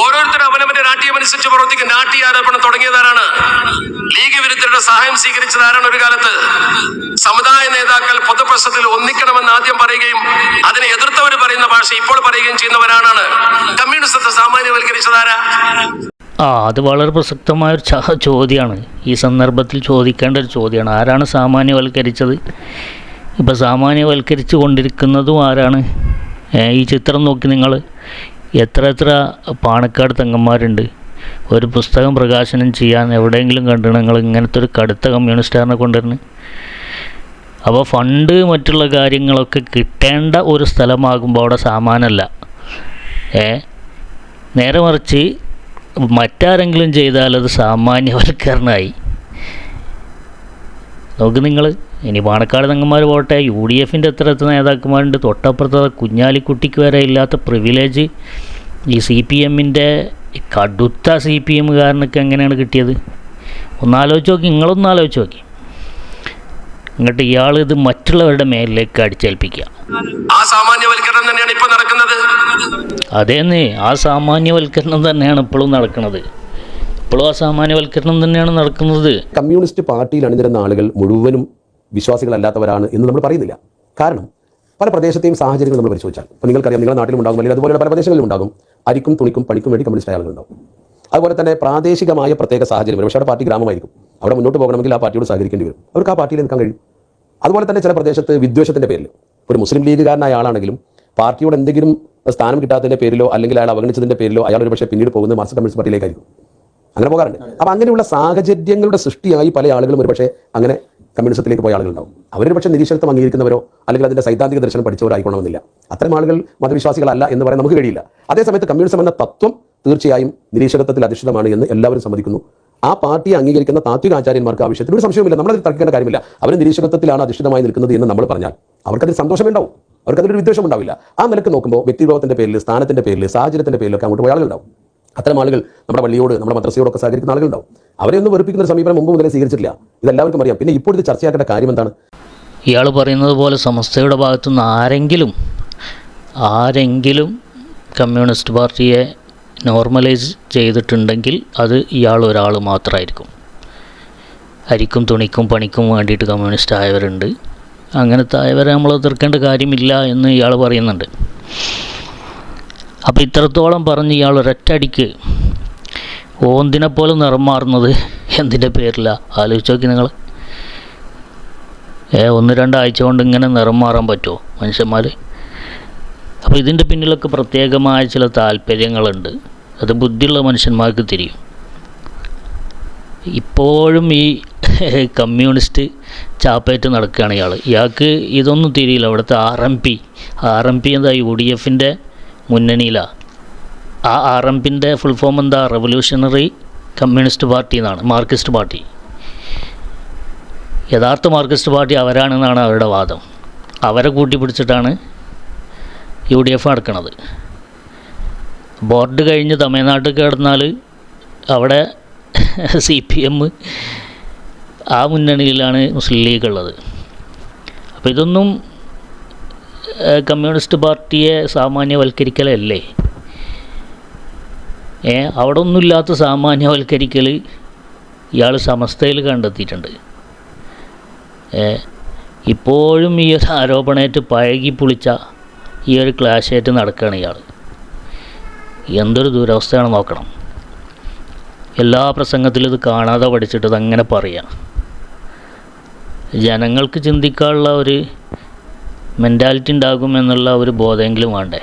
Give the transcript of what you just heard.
ഓരോരുത്തരും അവനവന്റെ രാഷ്ട്രീയമനുസരിച്ച് പ്രവർത്തിക്കും. നാട്ടി ആരോപണം തുടങ്ങിയതാരാണ്? ലീഗ് വിരുദ്ധരുടെ സഹായം സ്വീകരിച്ചതാരാണ് ഒരു കാലത്ത്? സമുദായ നേതാക്കൾ പൊതുപ്രശ്നത്തിൽ ഒന്നിക്കണമെന്ന് ആദ്യം പറയുകയും അതിനെ എതിർത്തവർ പറയുന്ന ഭാഷ ഇപ്പോൾ പറയുകയും ചെയ്യുന്നവരാണ്. കമ്മ്യൂണിസത്തെ സാമാന്യവൽക്കരിച്ചതാരാ? ആ അത് വളരെ പ്രസക്തമായ ഒരു ചോദ്യമാണ്. ഈ സന്ദർഭത്തിൽ ചോദിക്കേണ്ട ഒരു ചോദ്യമാണ്. ആരാണ് സാമാന്യവൽക്കരിച്ചത്? ഇപ്പോൾ സാമാന്യവൽക്കരിച്ചു കൊണ്ടിരിക്കുന്നതും ആരാണ് ഈ ചിത്രം നോക്കി നിങ്ങൾ എത്ര എത്ര പാണക്കാട് തെങ്ങന്മാരുണ്ട്. ഒരു പുസ്തകം പ്രകാശനം ചെയ്യാൻ എവിടെയെങ്കിലും കണ്ടു നിങ്ങൾ ഇങ്ങനത്തെ ഒരു കടുത്ത കമ്മ്യൂണിസ്റ്റുകാരനെ കൊണ്ടുവരുന്നത് അപ്പോൾ ഫണ്ട് മറ്റുള്ള കാര്യങ്ങളൊക്കെ കിട്ടേണ്ട ഒരു സ്ഥലമാകുമ്പോൾ അവിടെ സാമാനല്ല ഏ? നേരെ മറിച്ച് മറ്റാരെങ്കിലും ചെയ്താൽ അത് സാമാന്യവൽക്കരണമായി. നോക്ക് നിങ്ങൾ. ഇനി പാണക്കാട് തങ്ങന്മാർ പോട്ടെ യു ഡി എഫിന്റെ എത്ര എത്ര നേതാക്കന്മാരുണ്ട്. തൊട്ടപ്പുറത്ത് കുഞ്ഞാലിക്കുട്ടിക്ക് വരെ ഇല്ലാത്ത പ്രിവിലേജ് ഈ സി പി എമ്മിന്റെ കടുത്ത സി പി എമ്മുകാരനൊക്കെ എങ്ങനെയാണ് കിട്ടിയത്? ഒന്നാലോചിച്ച് നോക്കി നിങ്ങളൊന്ന് ആലോചിച്ച് നോക്കി. എന്നിട്ട് ഇയാൾ ഇത് മറ്റുള്ളവരുടെ മേലിലേക്ക് അടിച്ചേൽപ്പിക്കുക. ആ സാമാന്യവൽക്കരണം തന്നെയാണ് ഇപ്പൊ നടക്കുന്നത്. അതേന്ന് ആ സാമാന്യവൽക്കരണം തന്നെയാണ് ഇപ്പോഴും നടക്കുന്നത്. ഇപ്പോഴും ആ സാമാന്യവൽക്കരണം തന്നെയാണ് നടക്കുന്നത്. കമ്മ്യൂണിസ്റ്റ് പാർട്ടിയിൽ അണിനിരുന്ന ആളുകൾ മുഴുവനും വിശ്വാസികളല്ലാത്തവരാണ് എന്ന് നമ്മൾ പറയുന്നില്ല. കാരണം പല പ്രദേശത്തെയും സാഹചര്യങ്ങൾ നമ്മൾ പരിശോധിച്ചാൽ ഇപ്പോൾ നിങ്ങൾക്കറിയാം നിങ്ങളുടെ നാട്ടിലും ഉണ്ടാകും അല്ലെങ്കിൽ അതുപോലെ പല പ്രദേശങ്ങളിലും ഉണ്ടാകും അരിക്കും തുണിക്കും പണിക്കും വേണ്ടി കമ്മ്യൂണിസ്റ്റ് ആളുകൾ ഉണ്ടാവും അതുപോലെ തന്നെ പ്രാദേശികമായ പ്രത്യേക സാഹചര്യം പക്ഷേ അവിടെ പാർട്ടി ഗ്രാമമായിരിക്കും. അവിടെ മുന്നോട്ട് പോകണമെങ്കിൽ ആ പാർട്ടിയോട് സഹകരിക്കേണ്ടി വരും. അവർക്ക് ആ പാർട്ടിയിൽ നിൽക്കാൻ കഴിയും. അതുപോലെ തന്നെ ചില പ്രദേശത്ത് വിദ്വേഷത്തിന്റെ പേരിൽ ഒരു മുസ്ലിം ലീഗുകാരനായ ആളാണെങ്കിലും പാർട്ടിയോട് എന്തെങ്കിലും സ്ഥാനം കിട്ടാത്തതിന്റെ പേരിലോ അല്ലെങ്കിൽ അയാൾ അവഗണിച്ചതിന്റെ പേരിലോ അയാൾ ഒരു പക്ഷേ പിന്നീട് പോകുന്നത് മാർക്സിസ്റ്റ് കമ്മ്യൂണിസ്റ്റ് പാർട്ടിയിലേക്കായിരിക്കും. അങ്ങനെ പോകാറുണ്ട്. അപ്പം അങ്ങനെയുള്ള സാഹചര്യങ്ങളുടെ സൃഷ്ടിയായി പല ആളുകളും ഒരുപക്ഷെ അങ്ങനെ കമ്മ്യൂണിസത്തിലേക്ക് പോയ ആളുകളുണ്ടാവും. അവരൊരു പക്ഷേ നിരീക്ഷണത്വം അംഗീകരിക്കുന്നവരോ അല്ലെങ്കിൽ അതിന്റെ സൈദ്ധാന്തിക ദർശനം പഠിച്ചവരായിക്കോണമെന്നില്ല അത്തരം ആളുകൾ മതവിശ്വാസികളല്ല എന്ന് പറയാൻ നമുക്ക് കഴിയില്ല. അതേസമയത്ത് കമ്മ്യൂണിസം എന്ന തത്വം തീർച്ചയായും നിരീക്ഷണത്വത്തിൽ അധിഷ്ഠിതമാണ് എന്ന് എല്ലാവരും സമ്മതിക്കുന്നു. ആ പാർട്ടിയെ അംഗീകരിക്കുന്ന താത്വിക ആചാര്യന്മാർക്ക് ആവശ്യത്തിൽ ഒരു സംശയവുമില്ല. നമ്മളതിൽ തർക്കിക്കേണ്ട കാര്യമില്ല. അവർ നിരീക്ഷണത്വത്തിലാണ് അധിഷ്ഠിതമായി നിൽക്കുന്നത് എന്ന് നമ്മൾ പറഞ്ഞാൽ അവർക്കതിൽ സന്തോഷമുണ്ടാവും. അവർക്കതിലൊരു വിദ്വേഷം ഉണ്ടാവില്ല ആ നിലയ്ക്ക് നോക്കുമ്പോൾ വ്യക്തിഭാവത്തിന്റെ പേരിൽ സ്ഥാനത്തിന്റെ പേരിൽ സാഹചര്യത്തിന്റെ പേരിലൊക്കെ അങ്ങോട്ട് പോയ ആളുകളുണ്ടാവും. അത്തരം ആളുകൾ നമ്മുടെ പള്ളിയോട് നമ്മുടെ മദ്രസയോടൊക്കെ സഹകരിക്കുന്ന ആളുകളുണ്ടാവും. അവരെ ഒന്നും വെറുപ്പിക്കുന്ന സമീപനം മുമ്പ് മുതലേ സ്വീകരിച്ചിട്ടില്ല. ഇതെല്ലാവർക്കും അറിയാം. പിന്നെ ഇപ്പോൾ ഇത് ചർച്ചയാക്കേണ്ട കാര്യം എന്താണ്? ഇയാൾ പറയുന്നത് പോലെ സമസ്തയുടെ ഭാഗത്തുനിന്ന് ആരെങ്കിലും ആരെങ്കിലും കമ്മ്യൂണിസ്റ്റ് പാർട്ടിയെ നോർമലൈസ് ചെയ്തിട്ടുണ്ടെങ്കിൽ അത് ഇയാൾ ഒരാൾ മാത്രമായിരിക്കും. അരിക്കും തുണിക്കും പണിക്കും വേണ്ടിയിട്ട് കമ്മ്യൂണിസ്റ്റ് ആയവരുണ്ട്. അങ്ങനത്തെ ആയവരെ നമ്മൾ എതിർക്കേണ്ട കാര്യമില്ല എന്ന് ഇയാൾ പറയുന്നുണ്ട്. അപ്പോൾ ഇത്രത്തോളം പറഞ്ഞ് ഇയാൾ ഒരൊറ്റടിക്ക് ഓന്തിനെ പോലെ നിറം എന്തിന്റെ പേരിലാണ് ആലോചിച്ച് നോക്കി നിങ്ങൾ ഏ ഒന്ന് രണ്ടാഴ്ച കൊണ്ട് ഇങ്ങനെ നിറം മാറാൻ പറ്റുമോ മനുഷ്യന്മാർ അപ്പോൾ ഇതിന്റെ പിന്നിലൊക്കെ പ്രത്യേകമായ ചില താല്പര്യങ്ങളുണ്ട്. അത് ബുദ്ധിയുള്ള മനുഷ്യന്മാർക്ക് തിരിയും. ഇപ്പോഴും ഈ കമ്മ്യൂണിസ്റ്റ് ചാപ്പേറ്റ് നടക്കുകയാണ് ഇയാൾ ഇയാൾക്ക് ഇതൊന്നും തിരിയില്ല. അവിടുത്തെ R M P R M P എന്താ യു ഡി എഫിന്റെ മുന്നണിയിലാണ് ആ ആർ എം പിന്റെ ഫുൾ ഫോം എന്താ? റവല്യൂഷണറി കമ്മ്യൂണിസ്റ്റ് പാർട്ടി എന്നാണ് മാർക്സിസ്റ്റ് പാർട്ടി യഥാർത്ഥ മാർക്സിസ്റ്റ് പാർട്ടി അവരാണെന്നാണ് അവരുടെ വാദം. അവരെ കൂട്ടിപ്പിടിച്ചിട്ടാണ് യു ഡി എഫ് നടക്കുന്നത് ബോർഡ് കഴിഞ്ഞ് തമിഴ്നാട്ടിൽ കിടന്നാൽ അവിടെ സി പി എം ആ മുന്നണിയിലാണ് മുസ്ലിം ലീഗ് ഉള്ളത്. അപ്പോൾ ഇതൊന്നും കമ്മ്യൂണിസ്റ്റ് പാർട്ടിയെ സാമാന്യവൽക്കരിക്കലല്ലേ? ഏ അവിടെ ഒന്നുമില്ലാത്ത സാമാന്യവൽക്കരിക്കൽ ഇയാൾ സമസ്തയിൽ കണ്ടെത്തിയിട്ടുണ്ട്. ഇപ്പോഴും ഈ ഒരു ആരോപണമായിട്ട് പഴകി പുളിച്ച ഈ ഒരു ക്ലാഷായിട്ട് നടക്കുകയാണ് ഇയാൾ എന്തൊരു ദുരവസ്ഥയാണ് നോക്കണം. എല്ലാ പ്രസംഗത്തിലും ഇത് കാണാതെ പഠിച്ചിട്ട് ഇതങ്ങനെ പറയാം. ജനങ്ങൾക്ക് ചിന്തിക്കാനുള്ള ഒരു മെന്റാലിറ്റി ഉണ്ടാകും എന്നുള്ള ഒരു ബോധമെങ്കിലും വേണ്ടേ?